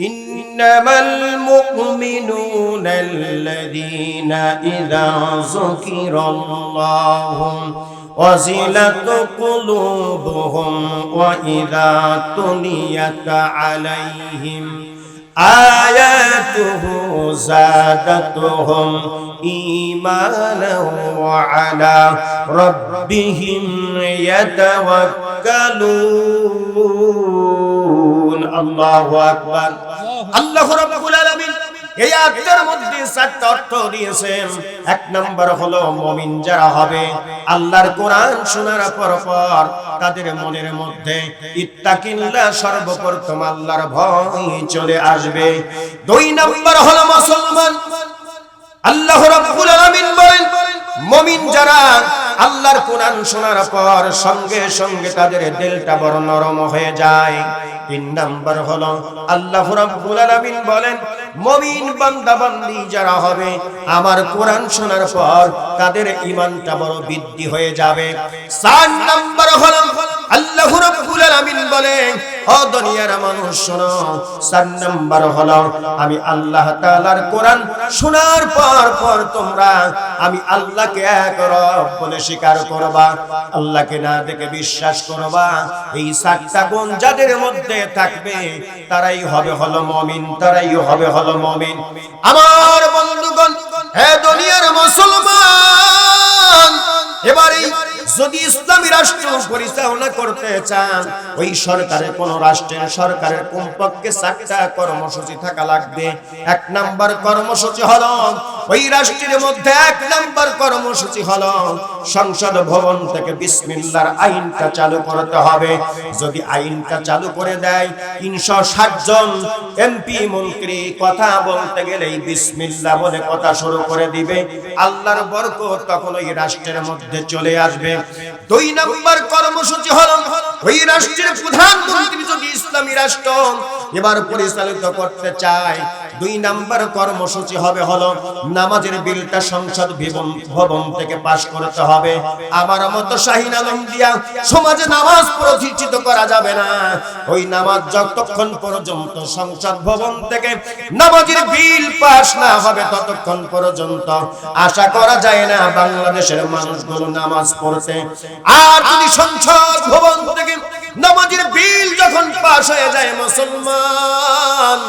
إنما المؤمنون الذين إذا ذكر الله وزلت قلوبهم وإذا تليت عليهم آياته زادتهم إيمانا وعلى ربهم يتوكلون আল্লাহু আকবার। রাব্বুল আলামিন এই আয়াতের মধ্যে অর্থ দিয়েছেন। এক হলো মুমিন যারা হবে, আল্লাহর কোরআন শোনার পর পর তাদের মনের মধ্যে সর্বপ্রথম আল্লাহর ভয় চলে আসবে। দুই নম্বর হলো মুসলমান। আল্লাহ রাব্বুল আলামিন বলেন, মুমিন যারা আল্লাহর কোরআন শোনার পর সঙ্গে সঙ্গে তাদের দিলটা বড় নরম হয়ে যায়। তিন নাম্বার হলো, আল্লাহ আলামিন বলেন মুমিন বান্দা বান্দি যারা হবে, আমার কোরআন শোনার পর তাদের ইমানটা বড় বৃদ্ধি হয়ে যাবে। নাম্বার হলো, আল্লাহ আলামিন ও দুনিয়ার মানুষ শোনো নাম্বার আমি আল্লাহ তাআলার কোরআন শোনার পর পর তোমরা, আমি আল্লাহকে এক রব বলে স্বীকার করবা। আল্লাহকে না দেখে বিশ্বাস করবা, এই সাতটা গুণ যাদের মধ্যে থাকবে, তারাই হবে হলো মমিন, তারাই হবে হলো মমিন। আমার বন্ধুগণ হে দুনিয়ার মুসলমান এবারে যদি ইসলামী রাষ্ট্র পরিচালনা করতে চান, ওই সরকারের, কোন রাষ্ট্রের সরকারের কমপক্ষে চারটা কর্মসূচি থাকা লাগবে। এক নাম্বার কর্মসূচি হলো, ওই রাষ্ট্রের মধ্যে এক নাম্বার কর্মসূচি হলো, সংসদ ভবন থেকে বিসমিল্লার আইনটা চালু করতে হবে। যদি আইনটা চালু করে দেয়, তিনশো ষাট জন এমপি মন্ত্রী কথা বলতে গেলেই বিসমিল্লা বলে কথা শুরু করে দিবে। আল্লাহর বরকত তখন ওই রাষ্ট্রের মধ্যে চলে আসবে। দুই নম্বর কর্মসূচি হল ওই রাষ্ট্রের প্রধানমন্ত্রী যদি ইসলামী রাষ্ট্র এবার পরিচালিত করতে চায় দুই নাম্বার কর্মসূচি হবে হলো নামাজের বিলটা সংসদ ভবন থেকে পাশ করতে হবে। আমার মতো শাহিন আলম দিয়া সমাজে নামাজ প্রতিষ্ঠিত করা যাবে না। ওই নামাজ যতক্ষণ পর্যন্ত সংসদ ভবন থেকে নামাজের বিল পাশ না হবে ততক্ষণ পর্যন্ত আশা করা যায় না বাংলাদেশের মানুষগুলো নামাজ পড়তে। আর যদি সংসদ ভবন থেকে নামাজের বিল যখন পাশ হয়ে যায় মুসলমান,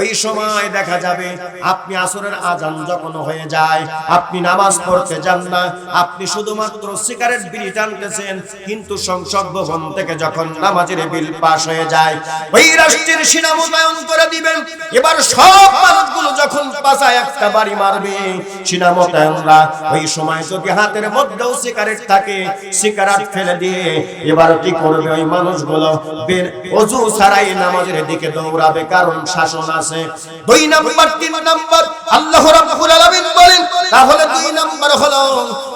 ওই সময় দেখা যাবে আপনি আসরের আজান যখন হয়ে যায়, আপনি নামাজ পড়তে যান না, আপনি শুধুমাত্র সিগারেট বিড়ি টানতেছেন, কিন্তু সংসদ ভবন থেকে যখন নামাজের বিল পাশ হয়ে যায়, ওই রাষ্ট্রের সেনা মোতায়েন করে দিবেন। এবার সব মানুষগুলো যখন পাশায় একটা বাড়ি মারবে, সেনা মোতায়েনরা ওই সময় যদি হাতের মধ্যেও সিগারেট থাকে, সিগারেট ফেলে দিয়ে এবার কি করবে ওই মানুষগুলো বের অজু ছাড়াই নামাজের দিকে দৌড়াবে, কারণ শাসন আছে। দুই নাম্বার, তিন নাম্বার, আল্লাহ রাব্বুল আলামিন বলেন, তাহলে দুই নাম্বার হলো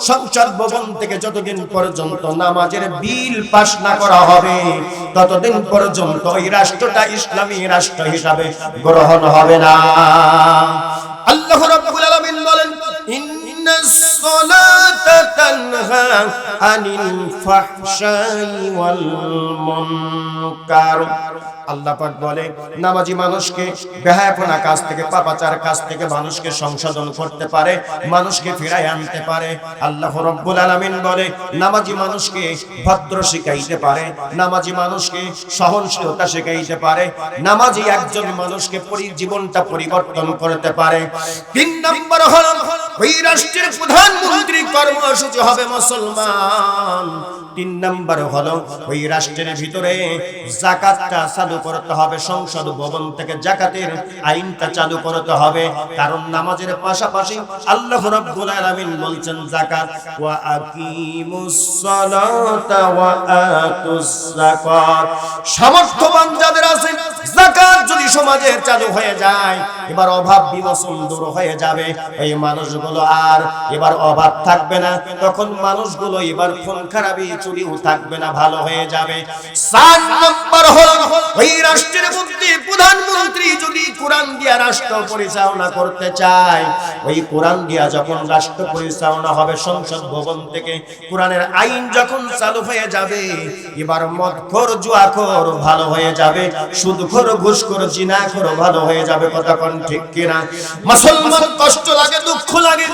সংসদ ভবন থেকে যতদিন পর্যন্ত নামাজের বিল পাস না করা হবে, ততদিন পর্যন্ত ওই রাষ্ট্রটা ইসলামী রাষ্ট্র হিসাবে গ্রহণ হবে না। আল্লাহ রাব্বুল আলামিন বলেন, ইন্নাস ফাহশাই ওয়াল মুনকার আল্লাহ পাক বলে, নামাজি মানুষকে বেহায়াপনা কাজ থেকে, পাপাচার কাজ থেকে মানুষকে সংশোধন করতে পারে, মানুষকে ফিরাই আনতে পারে। আল্লাহ রব্বুল বলে, নামাজি মানুষকে ভদ্র শিখাইতে পারে, নামাজি মানুষকে সহনশীলতা শিখাইতে পারে, নামাজি একজন মানুষকে জীবনটা পরিবর্তন করতে পারে। তিন নম্বর হলো, ওই রাষ্ট্রের প্রধানমন্ত্রী কর্মসূচি হবে মুসলমান। তিন নম্বর হলো, ওই রাষ্ট্রের ভিতরে জাকাতটা চালু করতে হবে, সংসদ ভবন থেকে জাকাতের আইনটা চালু করতে হবে। কারণ নামাজের পাশাপাশি আল্লাহ রাব্বুল আলামিন বলছেন, জাকাত ওয়া আকিমুস সালাতা ওয়া আতুস যাকাত। সামর্থ্যবান যাদের আছে, জাকাত যদি সমাজে চালু হয়ে যায়, এবার অভাব বিমোচন দূর হয়ে যাবে। এই মানুষগুলো আর এবার অভাব থাকবে না। তখন মানুষগুলো এবার খুন খারাপি চুরিও থাকবে না, ভালো হয়ে যাবে। চার নম্বর হলো, ওই রাষ্ট্রের মধ্যে প্রধানমন্ত্রী যদি কোরআন দিয়া রাষ্ট্র পরিচালনা করতে চায়, ওই কোরআন দিয়া যখন রাষ্ট্র পরিচালনা হবে, সংসদ ভবন থেকে কোরআনের আইন যখন চালু হয়ে যাবে, এবার মদখোর, জুয়াখোর ভালো হয়ে যাবে, সুদখোর, ঘুষখোর, জিনাখোর ভালো হয়ে যাবে, কথা কোন ঠিক কিনা? মুসলমান কষ্ট লাগে, দুঃখ লাগে।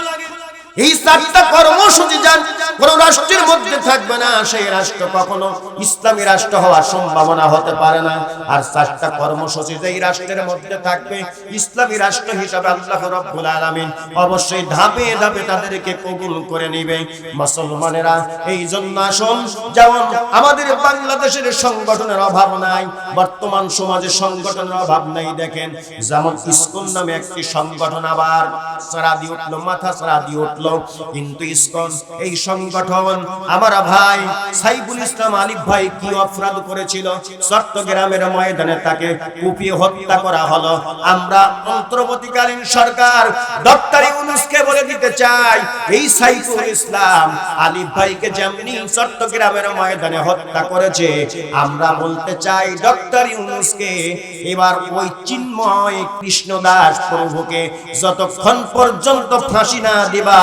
এই চারটা কর্মসূচি যান কোন রাষ্ট্রের মধ্যে থাকবে না, সেই রাষ্ট্র কখনো ইসলামী রাষ্ট্র হওয়ার সম্ভাবনা হতে পারে না। আর চারটা কর্মসূচি যেই রাষ্ট্রের মধ্যে থাকবে, ইসলামী রাষ্ট্র হিসাবে আল্লাহ রব্বুল আলামিন অবশ্যই ধাপে ধাপে তাদেরকে কবুল করে নিবে। মুসলমানেরা, এই জন্য আসুন, যেমন আমাদের বাংলাদেশের সংগঠনের অভাব নাই, বর্তমান সমাজে সংগঠনের অভাব নাই, দেখেন, যেমন ইসকন নামে একটি সংগঠন আবার, সারা দিয়ে উঠল, মাথা সারা দিয়ে উঠল। কিন্তু ইসকন, এই সংগঠন, আমার ভাই সাইফুল ইসলাম আলিফ ভাই কি অপরাধ করেছিল? চট্টগ্রামের ময়দানে তাকে কুপিয়ে হত্যা করা হলো। আমরা অন্তর্বর্তীকালীন সরকার, ডক্টর ইউনুসকে বলে দিতে চাই, এই সাইফুল ইসলাম আলিফ ভাইকে যেমনি চট্টগ্রামের ময়দানে হত্যা করেছে, আমরা বলতে চাই ডক্টর ইউনুসকে এবার ওই চিন্ময় কৃষ্ণদাস প্রভুকে যতক্ষণ পর্যন্ত ফাঁসি না দিবা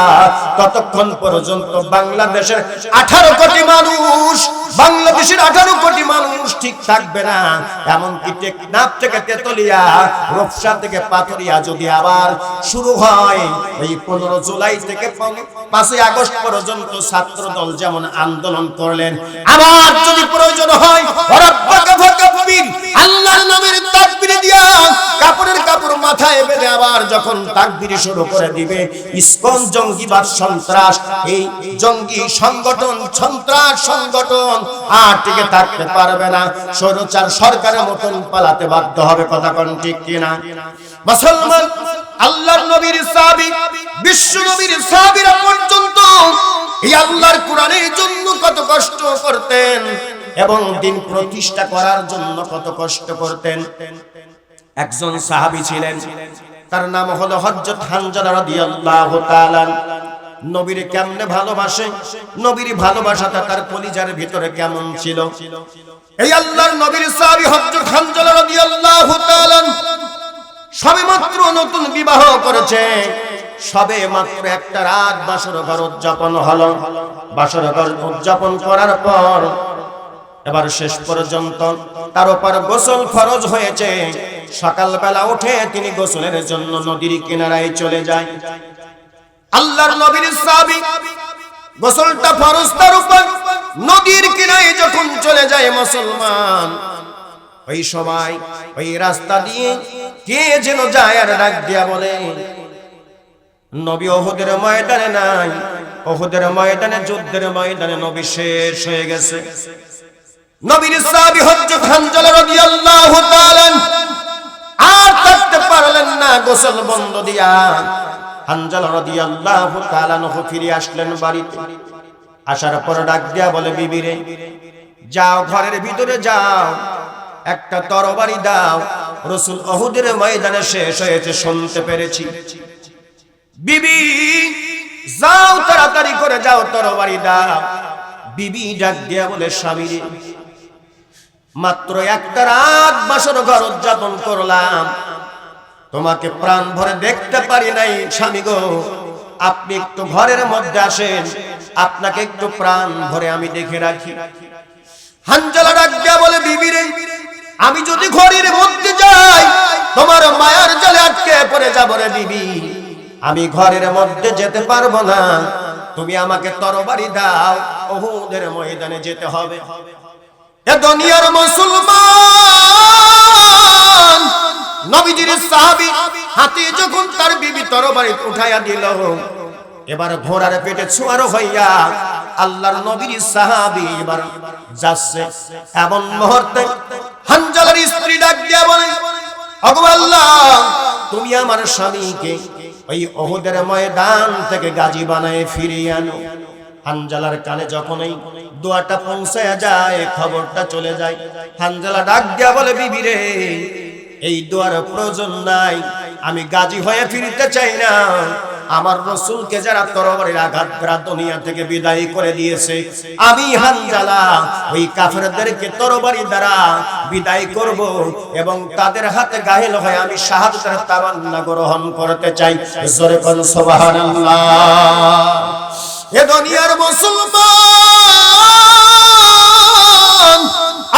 ততক্ষণ পর্যন্ত বাংলাদেশের আঠারো কোটি মানুষ, বাংলাদেশের আঠারো কোটি মানুষ ঠিক থাকবে না। এমনকি টেকনাফ থেকে তেতলিয়া থেকে পাথরিয়া যদি আবার শুরু হয়, এই পনেরো জুলাই থেকে পাঁচই আগস্ট পর্যন্ত ছাত্র দল যেমন আন্দোলন করলেন, আবার যদি প্রয়োজন হয় আল্লাহর তাকবীর দিয়া কাপড়ের কাপড় মাথায় বেঁধে আবার যখন তাকবীর শুরু করে দিবে, ইসকন জঙ্গিবাদ সন্ত্রাস, এই জঙ্গি সংগঠন, সন্ত্রাস সংগঠন আর টিকে থাকতে পারবে না। স্বৈরাচার সরকারের মতন পালাতে বাধ্য হবে, কথা কোন ঠিক কিনা? মুসলমান, আল্লাহর নবীর সাহাবী, বিশ্ব নবীর সাহাবীরা পর্যন্ত এই আল্লাহর কোরআনের জন্য কত কষ্ট করতেন। এবং দিন প্রতিষ্ঠা করার জন্য কত কষ্ট করতেন। একজন সাহাবী ছিলেন, তার নাম হলো হযরত হানজালা রাদিয়াল্লাহু তাআলা। নবীর কেমনে ভালোবাসে, নবীর ভালোবাসাটা তার কলিজার ভিতরে কেমন ছিল? এই আল্লাহর নবীর সাহাবী হযরত হানজালা রাদিয়াল্লাহু তাআলা সবে মাত্র নতুন বিবাহ করেছে। সবে মাত্র একটা রাত বাসর ঘর উদযাপন হলো। বাসর ঘর উদযাপন করার পর এবার শেষ পর্যন্ত তার উপর গোসল ফরজ হয়েছে। সকালবেলা উঠে তিনি গোসলের জন্য নদীর কিনারায় চলে যায়। আল্লাহর নবীর সাহাবী গোসলটা ফরজ তার উপর নদীর কিনারে যখন চলে যায় মুসলমান, ওই সময় ওই রাস্তা দিয়ে কে যেন যায় আর ডাক দিয়া বলে, নবী ওহুদের ময়দানে নাই, ওহুদের ময়দানে যুদ্ধের ময়দানে নবী শেষ হয়ে গেছে। নবীর সাহাবী হযরত হানজালা রাদিয়াল্লাহু তাআলা আর থাকতে পারলেন না গোসল বন্ধ দিয়া। হানজালা রাদিয়াল্লাহু তাআলা নহ ফিরে আসলেন বাড়িতে। আসার পর ডাক দিয়া বলে বিবিরে যাও ঘরের ভিতরে যাও। একটা তরবারি দাও। রসুল অহুদের ময়দানে শেষ হয়েছে শুনতে পেরেছি। বিবি যাও তাড়াতাড়ি করে যাও তরবারি দাও। বিবি ডাক দিয়া বলে স্বামী রে, মাত্র একটা রাত বাসর ঘর উদযাপন করলাম। তোমাকে প্রাণ ভরে দেখতে পারি নাই, স্বামী গো। আপনি একটু ঘরের মধ্যে আসেন, আপনাকে একটু প্রাণ ভরে আমি দেখে রাখি। হানজালা ডাক বলে, বিবি রে, আমি যদি ঘরের মধ্যে যাই, তোমার মায়ার জলে আটকে পড়ে যাব রে বিবি। আমি ঘরের মধ্যে যেতে পারব না। তুমি আমাকে তরবারি দাও, ওহুদের ময়দানে যেতে হবে। দুনিয়ার মুসলমান। নবীজির যখন তার বিবি তরবারি উঠাইয়া দিল, এবার ঘোড়ার পেটে ছোঁয়ারো হইয়া আল্লাহর নবীর সাহাবী এবার যাচ্ছে। এমন মুহূর্তে হানজালার স্ত্রী ডাক দিয়া বলে, ওগো আল্লাহ, তুমি আমার স্বামীকে ওই ওহুদের ময়দান থেকে গাজী বানায় ফিরিয়ে আনো। হানজালার কানে যখন এই দোয়াটা পৌঁছায় যায়, খবরটা চলে যায়। হানজালা ডাক দিয়া বলে, বিবি রে, এই দোয়ার প্রয়োজন নাই। আমি গাজী হয়ে ফিরতে চাই না। আমার রসুলকে যারা তরবারির আঘাত দ্বারা দুনিয়া থেকে বিদায় করে দিয়েছে, আমি হানজালা, ওই কাফেরদেরকে তরবারি দ্বারা বিদায় করব এবং তাদের হাতে গাহিল হয়ে আমি শাহাদাতের তামান্না গ্রহণ করতে চাই। সুবহানাল্লাহ। এ দুনিয়ার মুসলমান,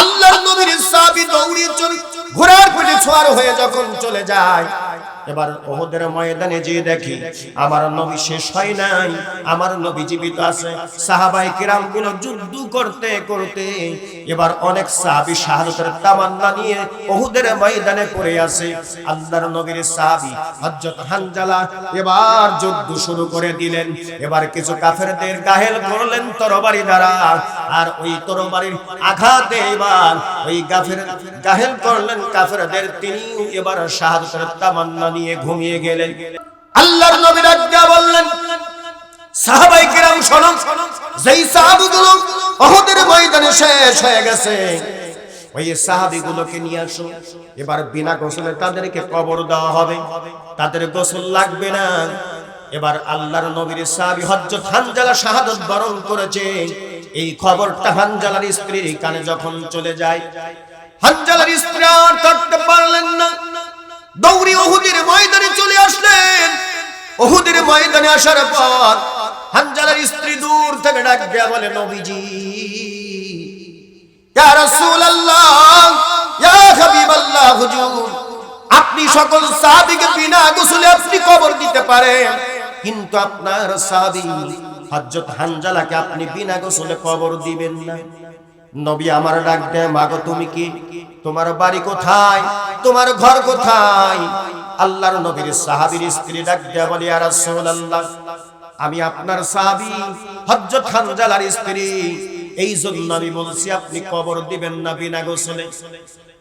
আল্লাহর নবীর সাহাবী দৌড়ে চলে, ঘোড়ার পিঠে ছোয়ার হয়ে যখন চলে যায় এবার ওহদের ময়দানে যে দেখি, আমার নবী শেষ হয় নাই, আমার নবী জীবিত আছে, সাহাবাই কিরামগুলো যুদ্ধ করতে করতে, এবার অনেক সাহাবী শাহাদাতের তামান্না নিয়ে ওহুদের ময়দানে পড়ে আছে, আল্লাহর নবীর সাহাবী হযরত হানজালা এবার যুদ্ধ শুরু করে দিলেন, এবার কিছু কাফেরদের গাহেল করলেন তরবারি দ্বারা, আর ওই তরবারির আঘাতে এবার ওই গাফের গাহেল করলেন কাফেরদের তিনি এবার শাহাদাতের তামান্না নিয়ে ঘুমিয়ে গেলেন। আল্লাহর নবীর আজ্ঞা বললেন, সাহাবাই কিরাম শোনো, যেই সাহাবীগুলো ওহদের ময়দানে শেষ হয়ে গেছে, ওই সাহাবীগুলোকে নিয়ে আসো। এবার বিনা গোসলে তাদেরকে কবর দেওয়া হবে। তাদের গোসল লাগবে না। এবার আল্লাহর নবীর সাহাবী হযরত হানজালা শাহাদাত বরণ করেছে। এই খবরটা হানজালার স্ত্রীর কানে যখন চলে যায়, হানজালার স্ত্রী আর থাকতে পারলেন না। দৌড়ি ওহুদের ময়দানে চলে আসলেন। ওহুদের ময়দানে আসার পর হানজালার স্ত্রী দূর থেকে ডাক দেয়া বলে, নবীজি আপনি সকল সাহাবীকে বিনা গোসলে আপনি কবর দিতে পারেন, কিন্তু আপনার সাহাবী হযরত হানজালাকে আপনি বিনা গোসলে কবর দিবেন না। নবী আমার ডাক দেয়, মাগো, তুমি কি? তোমার বাড়ি কোথায়? তোমার ঘর কোথায়? আল্লাহর নবীর সাহাবীর স্ত্রী ডাক দেয়া, বলে, ইয়া রাসূলুল্লাহ, আমি আপনার সাহাবী, হযরত হানজালার স্ত্রী। এই জন্য আমি বলছি, আপনি কবর দিবেন না বিনা গোসলে।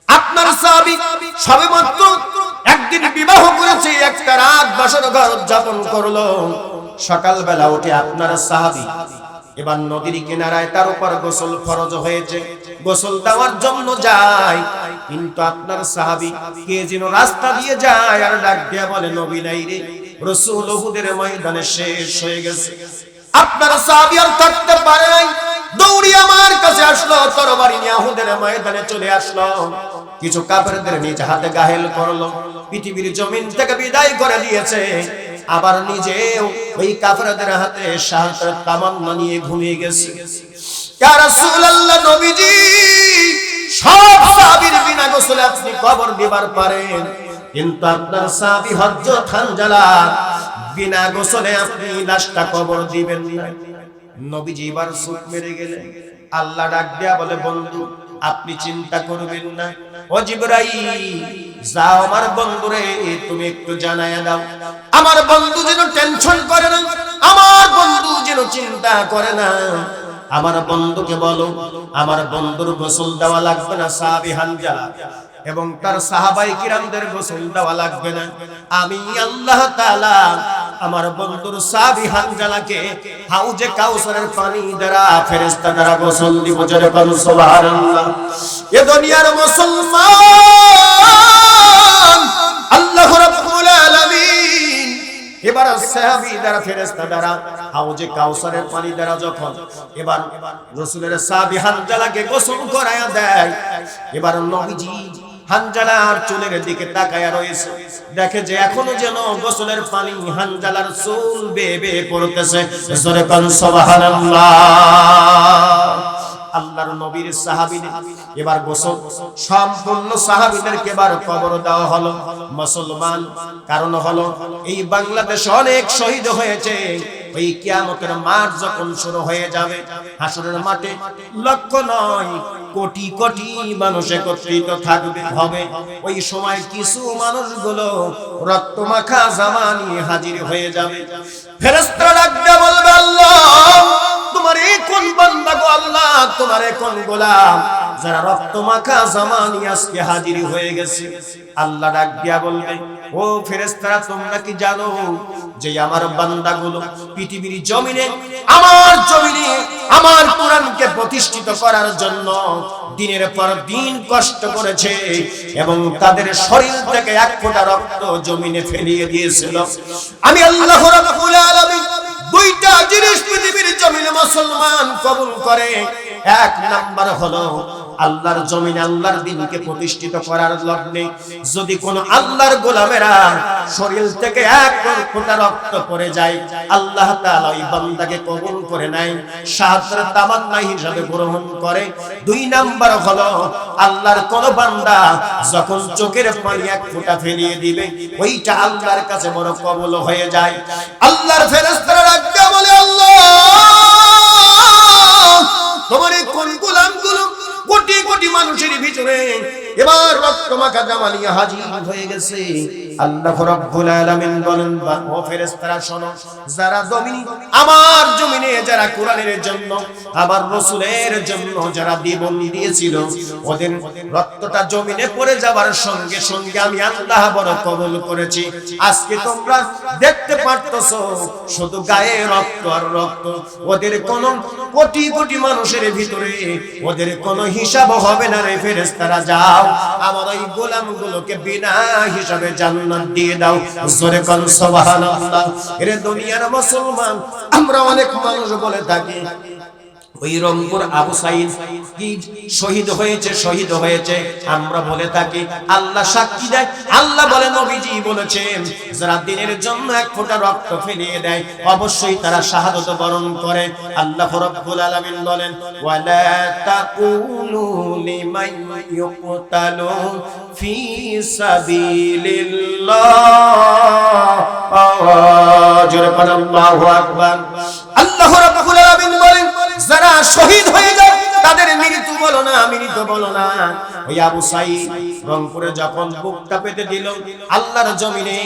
আপনার সাহাবী সবেমাত্র একদিন বিবাহ করেছে, একটা রাত বাসর ঘর উদযাপন করল। সকালবেলা উঠে আপনার সাহাবী এবার নদীর কিনারায় তার উপর গোসল ফরজ হয়েছে। গোসল দেওয়ার জন্য যায়। কিন্তু আপনার সাহাবী কে যেন রাস্তা দিয়ে যায় আর ডাক দিয়া বলে, নবী নাই রে, রসুল উহুদের ময়দানে শেষ হয়ে গেছে। আপনার সাহাবী আর থাকতে পারে নাই। দৌড়ি আমার কাছে আসলো, তরবারি নিয়ে উহুদের ময়দানে চলে আসলো। কিছু কাফেরদের নিজ হাতে গাহেল করল। পৃথিবীর জমিন থেকে বিদায় করে দিয়েছে। আবার নিজেও ওই কাফেরদের হাতে শাহাদাত, তামান্না নিয়ে ঘুমিয়ে গেছে। ইয়া রাসূলুল্লাহ, নবীজি, সব সাহাবীর বিনা গোসলে আপনি কবর দিবার পারেন, কিন্তু আপনার সাহাবী হযরত হানজালা বিনা গোসলে আপনি লাশটা কবর দিবেন না। নবীজি এবার চুপ মেরে গেলেন। আল্লাহ ডাক দেয়া বলে, বন্ধু, আপনি চিন্তা করবেন না। ও জিবরাইল যাও আমার তুমি একটু জানাইয়া দাও। আমার বন্ধু যেন টেনশন করে না, আমার বন্ধু যেন চিন্তা করে না। আমার বন্ধুকে বলো, আমার বন্ধুর গোসল দেওয়া লাগবে না, সাহাবি হানজা। এবং তার সাহাবাই কিরামদের গোসল দেওয়া লাগবে না। আমি আল্লাহ তাআলা আমার বন্ধুর সাহাবি হানজালাকে হাউজে কাউসারের পানি দ্বারা ফেরেশতা দ্বারা গোসল দিব জোরে বলুন সুবহানাল্লাহ। এ দুনিয়ার মুসলমান, আল্লাহ রাব্বুল আলামিন। এবার সাহাবী দ্বারা, ফেরেশতা দ্বারা, হাউজে কাউসারের পানি দ্বারা যখন এবার রাসূলের সাহাবী হানজালাকে গোসল করায়া দেয়, এবার নবীজি হানজালার চুলের দিকে তাকায়া রয়েছে। দেখে যে এখনও যেন গোসলের পানি হানজালার চুল বেয়ে বেয়ে পড়তেছে। জোরে কোন আল্লাহর নবীর সাহাবীদের এবার গোসল, সম্পূর্ণ সাহাবীদেরকে এবার কবর দেওয়া হলো। মুসলমান, কারণ হলো এই বাংলাদেশ অনেক শহীদ হয়েছে। ওই কিয়ামতের মাঠ যখন শুরু হয়ে যাবে, হাসরের মাঠে লক্ষ নয়, কোটি কোটি মানুষ একত্রিত থাকবে, হবে। ওই সময় কিছু মানুষগুলো রক্তমাখা জামা নিয়ে হাজির হয়ে যাবে। ফেরেশতারা ডাকতে বলবে, আল্লাহ, তোমার কোন বান্দা গো? আল্লাহ, তোমার কোন গোলাম? যারা রক্ত মাখা জামানি আজকে হাজির হয়ে গেছে, আল্লাহ ডাক দিয়া বলবে, ও ফেরেশতারা, তোমরা কি জানো যে আমার বান্দাগুলো পৃথিবীর জমিনে, আমার জমিনে, আমার কোরআনকে প্রতিষ্ঠিত করার জন্য দিনের পর দিন কষ্ট করেছে এবং তাদের শরীর থেকে এক ফোঁটা রক্ত জমিনে ফেলিয়ে দিয়েছিল। আমি আল্লাহ রাব্বুল আলামিন দুইটা জিনিস পৃথিবীর জমিনে মুসলমান কবুল করে। এক নাম্বার হলো আল্লাহর জমিনে আল্লাহর দিনকে প্রতিষ্ঠিত করার লগ্নে যদি কোন আল্লাহর গোলামেরা শরীর থেকে এক ফোঁটা রক্ত পড়ে যায়, আল্লাহ তাআলা ওই বান্দাকে কবুল করে নেয় শাহাদাতের তামান্না হিসাবে গ্রহণ করে। দুই নাম্বার হলো আল্লাহর কোন বান্দা যখন চোখের পানি এক ফোঁটা ফেলিয়ে দিবে, ওইটা আল্লাহর কাছে বড় কবুল হয়ে যায়। আল্লাহর ফেরেশতারা ডাকতে বলে, আল্লাহ! তোমার কোন গোলামগুলো কোটি কোটি মানুষের ভিতরে এবার রক্ত মাখা জামালিয়া হাজির হয়ে গেছে। আল্লাহ রাব্বুল আলামিন বলেন ও ফেরেশতারা, শোনো, যারা জমিন আমার জমিনে, যারা কোরআনের জন্য আমার রাসূলের জন্য যারা জীবন দিয়েছিল, ওদের রক্তটা জমিনে পড়ে যাবার সঙ্গে সঙ্গে আমি আল্লাহ বড় কবুল করেছি। আজকে তোমরা দেখতে পারতেছো, শুধু গায়ে রক্ত আর রক্ত, ওদের কোন কোটি কোটি মানুষের ভিতরে ওদের কোন হিসাব হবে না রে ফেরেশতারা, যাও। আমার ওই গোলামগুলোকে বিনা হিসাবে জান্নাত দিয়ে দাও। জোরে সুবহানাল্লাহ। এর দুনিয়ার মুসলমান, আমরা অনেক মানুষ বলে থাকি ওই রংপুর আবু সাইদ কি শহীদ হয়েছে শহীদ হয়েছে। আমরা বলে থাকি, আল্লাহ সাক্ষী দেয়। আল্লাহ বলে, নবীজি বলেছেন, যারা দিনের জন্য এক ফোঁটা রক্ত ফেলিয়ে দেয়, অবশ্যই তারা শাহাদত বরণ করে। আল্লাহ রাব্বুল আলামিন বলেন, ওয়ালা তাকুলু ইউকতালু ফি সাবিলিল্লাহ। আল্লাহু আকবার। আল্লাহ আলামিন বলেন যারা শহীদ হয়ে যায়, তাদের মৃত্যু বলো না, মৃত বলো না। ওই আবু সাইদ রংপুরে যখন বুকটা পেতে দিল, আল্লাহর জমিনে,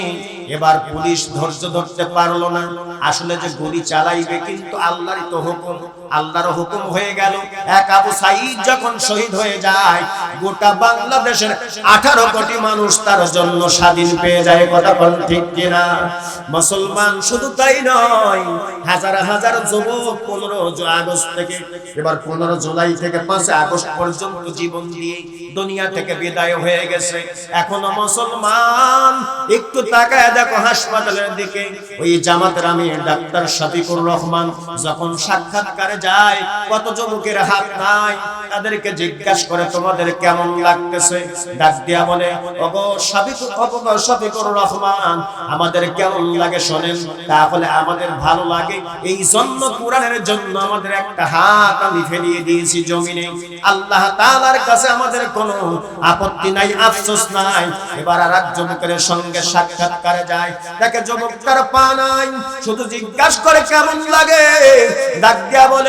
এবার পুলিশ ধৈর্য ধরতে পারল না। আসলে যে গুলি চালাইবে কিন্তু আল্লাহরই তো হুকুম। আল্লাহর হুকুম হয়ে গেল। এক আবু সাইদ যখন শহীদ হয়ে যায়, গোটা বাংলাদেশের আঠারো কোটি মানুষ তার জন্য স্বাধীন পেয়ে যায়, কথা কোন ঠিক কিনা? মুসলমান শুধু তাই নয়, হাজার হাজার যুবক পনেরো আগস্ট থেকে, এবার পনেরো জুলাই থেকে পাঁচে আগস্ট পর্যন্ত জীবন দিয়ে দুনিয়া থেকে বিদায় হয়ে গেছে। এখনও মুসলমান, একটু তাকায় দেখো হাসপাতালের দিকে, ওই জামাতের আমি ডাক্তার শফিকুর রহমান যখন সাক্ষাৎকারে যায়, কত যুবকের হাত নাই, তাদেরকে জিজ্ঞাসা করে তোমাদের কেমন লাগতেছে? ডাক দিয়া বলে, ওগো শফিকুর ওগো শফিকুর রহমান, আমাদের কেমন লাগে শোনেন, তাহলে আমাদের ভালো লাগে। এই জন্য কোরআনের জন্য আমাদের একটা হাত আমি ফেলিয়ে দিয়েছি জমিনে। আল্লাহ তাআলার কাছে আমাদের কোনো আপত্তি নাই, আফসোস নাই। এবার আর যুবকের সঙ্গে সাক্ষাৎকারে যায়। দেখে যুবক তার পা নাই, শুধু জিজ্ঞাসা করে, কেমন লাগে? ডাক দিয়া বলে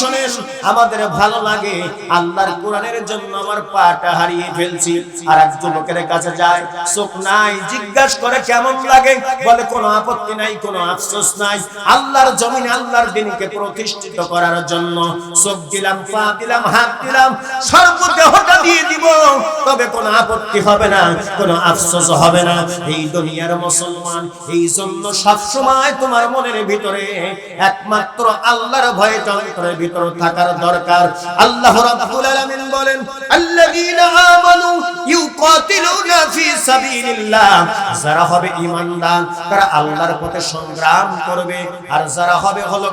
শোনেন, আমাদের ভালো লাগে। আল্লাহর কোরআনের জন্য আমার পাটা হারিয়ে ফেলছি। আর এক যুবকের কাছে যায়, চোখ নাই, জিজ্ঞাসা করে, কেমন লাগে? বলে, কোনো আপত্তি নাই, কোনো আফসোস নাই। আল্লাহর জমিনে আল্লাহর দিনকে প্রতিষ্ঠিত করার জন্য চোখ দিলাম, পা দিলাম, হাত দিলাম, সর্বদেহটা দিয়ে দিব। তবে কোনো আপত্তি হবে না, কোনো আফসোস হবে না। এই দুনিয়ার মুসলমান, এই জন্য সব সময় তোমার মনের ভিতরে একমাত্র আল্লাহর ভয়ে অন্তরের ভিতর থাকার দরকার। আল্লাহ রাব্বুল আলামিন বলেন আল্লাযীনা আমানু যারা হবে তারা আল্লাহর পথে সংগ্রাম করবে। আর যারা হবে হলো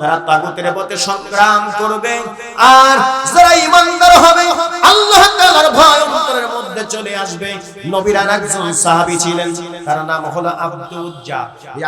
তারা তাগুতের পথে সংগ্রাম করবে। আর যারা হবে, আল্লাহ মধ্যে চলে আসবে। ছিলেন, তার নাম হলো আব্দুজ্জা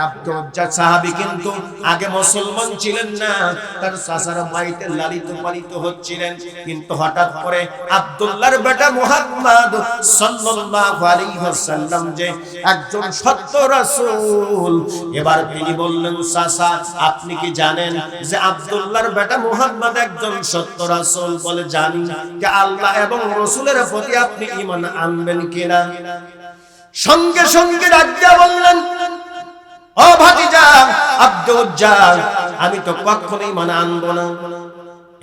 আব্দুজ্জা সাহাবী কিন্তু আগে মুসলমান ছিলেন না, তার চাচার বাড়িতে লালিত পালিত হচ্ছিলেন। কিন্তু হঠাৎ করে আব্দুল্লাহর বেটা মুহাম্মদ সাল্লাল্লাহু আলাইহি ওয়াসাল্লাম যে একজন সত্য রাসূল, এবার তিনি বললেন, চাচা, আপনি কি জানেন যে আব্দুল্লাহর বেটা মুহাম্মদ একজন সত্য রাসূল বলে জানি যে আল্লাহ এবং রাসূলের প্রতি আপনি ঈমান আনবেন কিনা? সঙ্গে সঙ্গে রাজ্যা বললেন, ও ভাতিজা আব্দুজ্জা আমি তো কখনোই মানে আনব না।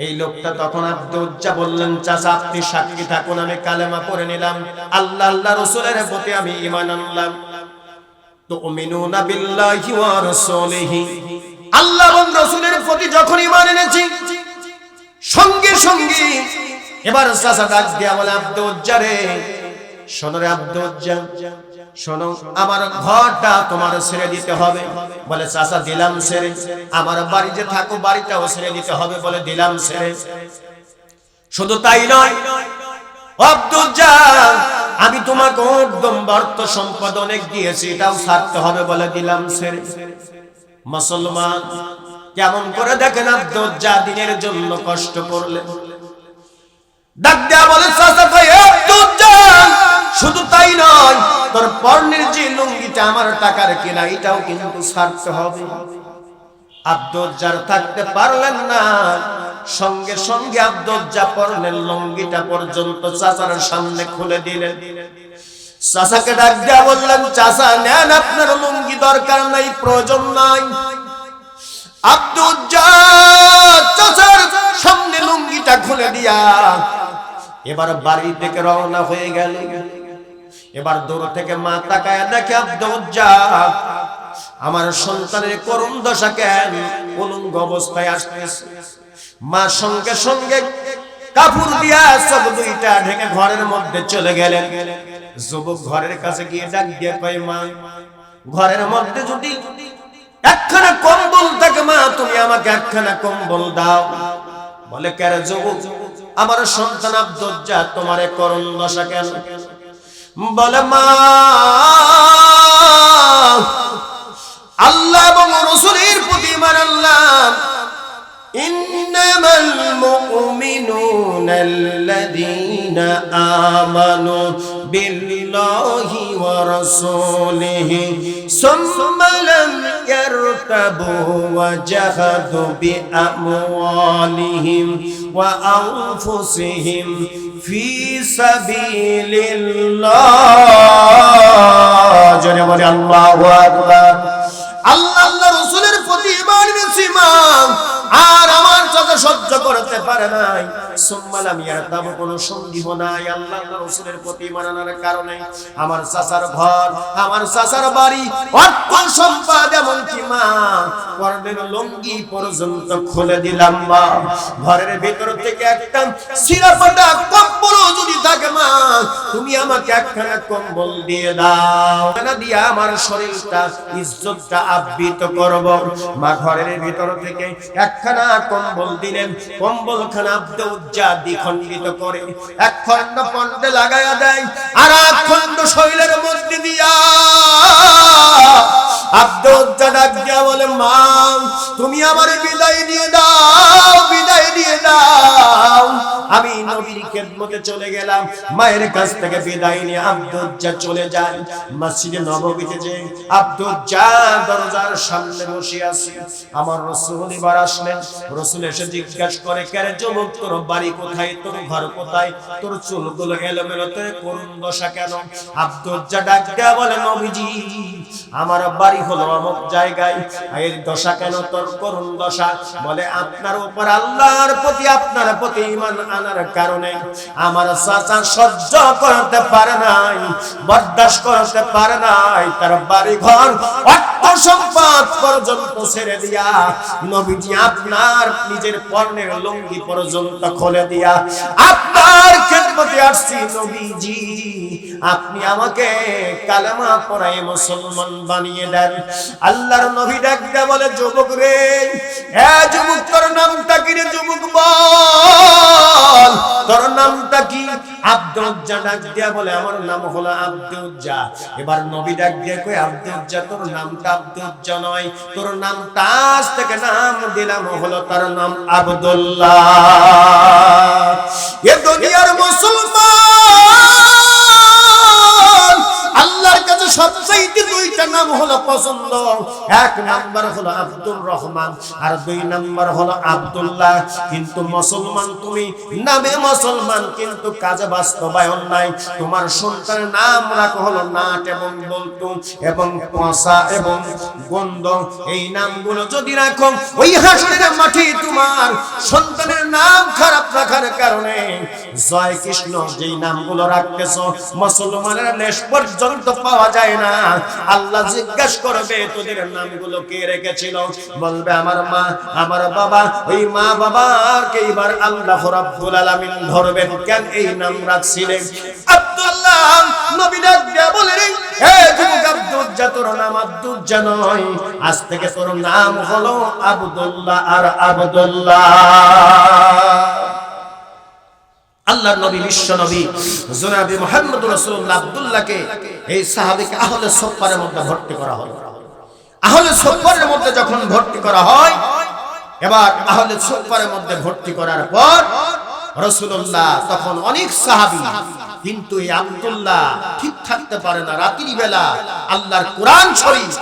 এই লোকটা তখন আব্দুজ্জা বললেন, চাচা, আপনি সাক্ষী থাকুন, আমি কালেমা পড়ে নিলাম। আল্লাহ আল্লাহ রসুলের প্রতি আমি ইমান আনলাম। তুমিনুনা বিল্লাহি ওয়া রাসূলিহি। আল্লাহ এবং রাসূলের প্রতি যখন ঈমান এনেছি, সঙ্গে সঙ্গে এবার চাচা ডাক দিয়া বলে আব্দুজ্জারে শোনো রে আব্দুজ্জা শোনো, আমার ঘরটা তোমার ছেড়ে দিতে হবে। বলে, চাচা, দিলাম ছেড়ে। আমার বাড়িতে থাকো, বাড়িটাও ছেড়ে দিতে হবে, বলে, দিলাম ছেড়ে। শুধু তাই নয় আমি তোমাকে একদম অর্থ সম্পদ অনেক দিয়েছি, এটাও ছাড়তে হবে, বলে, দিলাম ছেড়ে। মুসলমান, কেমন করে দেখেন আব্দুজ্জা দিনের জন্য কষ্ট করলেন। ডাক বলে, চাচা ভাই শুধু তাই নয় তোর পর্ণের যে লুঙ্গিটা আমার টাকার কেনা, এটাও কিন্তু ছাড়তে হবে। আব্দুজ্জার থাকতে পারলেন না। সঙ্গে সঙ্গে আব্দুজ্জা পর্ণের লুঙ্গিটা পর্যন্ত চাচার সামনে খুলে দিলেন। চাচাকে ডাক দেয়া বললেন, চাচা, নেন, আপনার লুঙ্গি দরকার নাই, প্রয়োজন নাই। আব্দুজ্জা চাচার সামনে লুঙ্গিটা খুলে দিয়া এবার বাড়ি থেকে রওনা হয়ে গেল এবার দূর থেকে মা তাকায় দেখে আব্দুজ্জা আমার সন্তানের করুণ দশা কেন উলঙ্গ অবস্থায় আসতেছে। মা সঙ্গে সঙ্গে কাপড় দিয়া সব দুইটা ঢেকে ঘরের মধ্যে চলে গেলেন। যুবক ঘরের কাছে গিয়ে ডাক দিয়ে কয়, মা, ঘরের মধ্যে যদি একখানা কম্বল থাকে, মা, তুমি আমাকে একখানা কম্বল দাও। বলে কেন যুবক, আমার সন্তান আব্দুজ্জা তোমারে করুণ দশা কেন? আল্লাহ এবং রসুলের প্রতি আল্লাহ إنما المؤمنون الذين آمنوا بالله ورسوله ثم لم يرتبوا وجهدوا بأموالهم وأنفسهم في سبيل الله. وعلا الله أكبر. সহ্য করতে পারে নাই। সুম্মালাম ইয়ার দাম কোনো সন্দেহ নাই, আল্লাহ রসুলের প্রতি ইমান আনার কারণে। আমার চাচার ঘর, আমার চাচার বাড়ি, অর্থ সম্পদ এমনকি মা লঙ্গি পর্যন্ত খুলে দিলাম মা। ঘরের ভেতর থেকে একটা কম্বল যদি থাকে মা, তুমি আমাকে একখানা কম্বল দিয়ে দাও। না দিয়া আমার শরীরটা, ইজ্জতটা আবৃত করব। মা ঘরের ভিতর থেকে একখানা কম্বল দিলেন কম্বল খানা উজ্জা দ্বিখণ্ডিত করে। এক খণ্ড পন্ডে লাগাইয়া দেয়, আর এক খণ্ড শৈলের মধ্যে দিয়া। আব্দুজ্জা ডাক দিয়া বলে, মা, তুমি আমার বিদায় দিয়ে দাও। আমি নবীর খেদমতে চলে গেলাম। মায়ের কাছ থেকে বিদায় নিয়ে আব্দুজ্জা চলে যায়। মসজিদে নববীতে যে আব্দুজ্জা দরজার সামনে বসে আছে। আমার রসুল এবার আসলেন। রসুল এসে জিজ্ঞাসা করে কেন যুবক, তোর বাড়ি কোথায়? তোর ঘর কোথায়? তোর চুলগুলো এলোমেলো তোর করুণ দশা কেন? আব্দুজ্জা ডাক দেয়া বলে, নবীজি, আমার বাড়ি হলো অমুক জায়গায়। এর দশা কেন? তোর করুণ দশা। বলে, আপনার উপর আল্লাহর প্রতি, আপনার প্রতি ইমান আনার কারণে আমার চাচা সহ্য করতে পারে নাই, বরদাস্ত করতে পারে নাই, তার বাড়ি ঘর ছেড়ে দিয়া আপনার নিজের লুঙ্গি পর্যন্ত খুলে দিয়া, আপনার খেদমতে আসছি নবীজি। আপনি আমাকে কালেমা পড়ায় মুসলমান বানিয়ে দেন। আল্লাহর নবী ডাক দেয়া বলে, যুবক রে, এ যুবক, তোর নামটা কি রে যুবক বল? তোর নামটা কি? আব্দুজ্জা ডাক বলে, আমার নাম হলো আব্দুজ্জা। এবার নবী ডাক দিয়ে কই আব্দুজ্জা, তোর নামটা আব্দুজ্জা নয়। তোর নাম তাজ থেকে নাম দিলাম হলো তার নাম আব্দুল্লাহ। এ দুনিয়ার মুসলমান কাছে সবচাইতে দুইটা নাম হলো পছন্দ। এক নাম্বার হলো আব্দুর রহমান, আর দুই নাম্বার হলো আব্দুল্লাহ। কিন্তু মুসলমান তুমি, নামে মুসলমান, কিন্তু কাজে বাস্তবায়ন নাই। তোমার সন্তানের নাম রাখো হলো নাট এবং বলতু এবং পশা এবং গন্ধ। এই নামগুলো যদি রাখো, ওই হাসনের মাঠে তোমার। সন্তানের নাম খারাপ রাখার কারণে জয় কৃষ্ণ, যেই নামগুলো রাখতেছ, মুসলমানের লেশ পর্যন্ত পাওয়া যায় না। আল্লাহ জিজ্ঞাসা করবে, তোদের নামগুলো কে রেখেছিল? বলবে, আমার মা, আমার বাবা। ওই মা বাবাকে এবার আল্লাহ রাব্বুল আলামিন ধরবেন। কেন এই নাম রাখছিলেন আব্দুল্লাহ নবী ডাক দিয়া বলেন হে যুবক আব্দুজ্জা, তোর নাম আব্দুজ্জা নয়। আজ থেকে তোর নাম হলো আব্দুল্লাহ আর আব্দুল্লাহ। আল্লাহর নবী, বিশ্ব নবী জনাবি মুহাম্মদ রাসূলুল্লাহ আবদুল্লাহকে এই সাহাবীকে আহলে সফরের মধ্যে ভর্তি করা হলো আহলে সফরের মধ্যে যখন ভর্তি করা হয়, এবার আহলে সফরের মধ্যে ভর্তি করার পর রসুল্লাহ তখন অনেক সাহাবি, কিন্তু এই আব্দুল্লাহ ঠিক থাকতে পারে না। রাত্রি বেলা আল্লাহর কোরআন শরীফ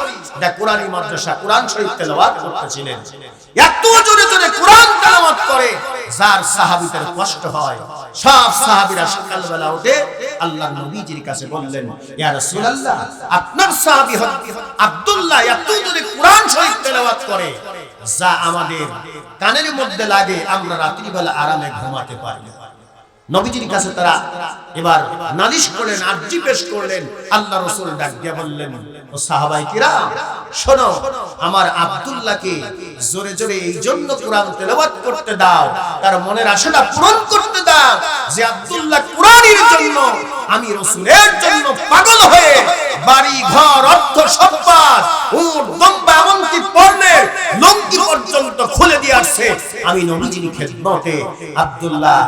মাদ্রাসা কোরআন শরীফ করতেছিলেন এত জোরে জোরে কোরআন তেলাওয়াত করে, যার সাহাবীদের কষ্ট হয় সব সাহাবীরা উঠে কাছে বললেন, ইয়া রাসূলুল্লাহ, আপনার সাহাবী আব্দুল্লাহ এত জোরে কোরআন শরীফ তেলাওয়াত করে, যা আমাদের কানের মধ্যে লাগে, আমরা রাত্রিবেলা আরামে ঘুমাতে পারি। নবীজির কাছে তারা এবার নালিশ করলেন, আর্জি পেশ করলেন। আল্লাহ রসুল ডাক দিয়ে বললেন, ও সাহাবাই কিরা শোনো, আমার আব্দুল্লাহকে জোরে জোরে এই জন্য কোরআন তেলাওয়াত করতে দাও। তার মনের আশাটা পূরণ করতে দাও যে আব্দুল্লাহ কোরআনের জন্য, আমি রসুলের জন্য পাগল হয়ে বাড়ি, ঘর, অর্থ, সম্পদ, উট দম্বা এমনকি পর্ণের লঙ্কি পর্যন্ত খুলে দিয়ে আসছে। আমি নবীজির খেদমতে আব্দুল্লাহ,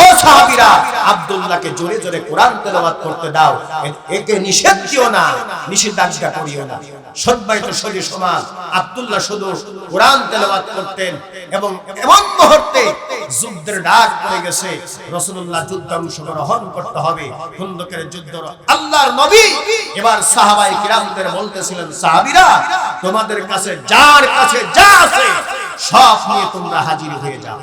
ও সাহাবীরা, আব্দুল্লাহকে জোরে জোরে কোরআন তেলাওয়াত করতে দাও। একে নিষেধ দিও না, নিষেধাজ্ঞা করিও না। সদ্বায়িত শরীর সমাজ, আব্দুল্লাহ শুধু কোরআন তেলাওয়াত করতেন এবং এমন মুহূর্তে যুদ্ধের ডাক পড়ে গেছে, রাসূলুল্লাহ যুদ্ধ অংশগ্রহণ করতে হবে। খন্দকের যুদ্ধ আল্লাহর নবী এবার সাহাবাই কিরামদের বলতেছিলেন, সাহাবিরা, তোমাদের কাছে যার কাছে যা আছে, সব নিয়ে তোমরা হাজির হয়ে যাও।